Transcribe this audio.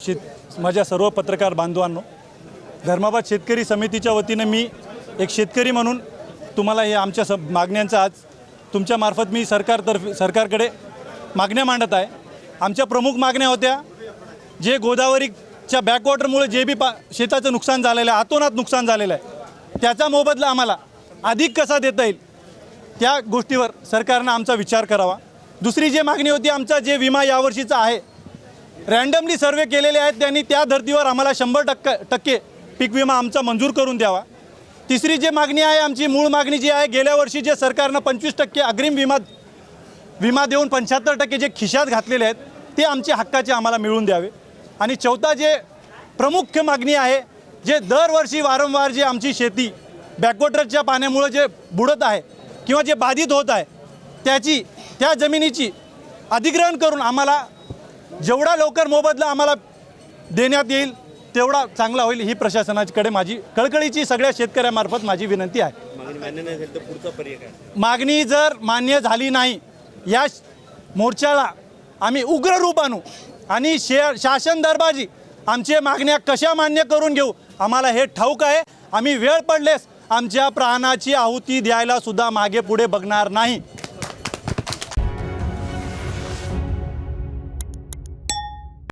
शेत माझ्या सर्व पत्रकार बांधवांनो धर्माबाद शेतकरी समितीच्या वतीनं मी एक शेतकरी म्हणून तुम्हाला हे आमच्या स मागण्यांचा आज तुमच्यामार्फत मी सरकारतर्फे सरकारकडे मागण्या मांडत आहे. आमच्या प्रमुख मागण्या होत्या जे गोदावरीच्या बॅकवॉटरमुळे जे बी पा शेताचं नुकसान झालेलं आहे आतोनात नुकसान झालेलं आहे त्याचा मोबदला आम्हाला अधिक कसा देता येईल त्या गोष्टीवर सरकारनं आमचा विचार करावा. दुसरी जी मागणी होती आमचा जे विमा यावर्षीचा आहे रँडमली सर्वे केलेले आहेत त्यांनी त्या धर्तीवर आम्हाला शंभर टक्के टक्के पीक विमा आमचा मंजूर करून द्यावा. तिसरी जी मागणी आहे आमची मूळ मागणी जी आहे गेल्या वर्षी जे सरकारनं पंचवीस टक्के अग्रिम विमा विमा देऊन पंच्याहत्तर टक्के जे खिशात घातलेले आहेत ते आमचे हक्काचे आम्हाला मिळून द्यावे. आणि चौथा जे प्रमुख मागणी आहे जे दरवर्षी वारंवार जे आमची शेती बॅकवॉटरच्या पाण्यामुळं जे बुडत आहे किंवा जे बाधित होत आहे त्याची त्या जमिनीची अधिग्रहण करून आम्हाला जेवढा लवकर मोबदला आम्हाला देण्यात येईल तेवढा चांगला होईल ही प्रशासनाकडे माझी कळकळीची सगळ्या शेतकऱ्यामार्फत माझी विनंती आहे. मागणी जर मान्य झाली नाही या मोर्चाला आम्ही उग्र रूप आणू आणि शे शासन दरबाजी आमच्या मागण्या कशा मान्य करून घेऊ आम्हाला हे ठाऊक आहे. आम्ही वेळ पडलेस आमच्या प्राणाची आहुती द्यायला सुद्धा मागे पुढे बघणार नाही.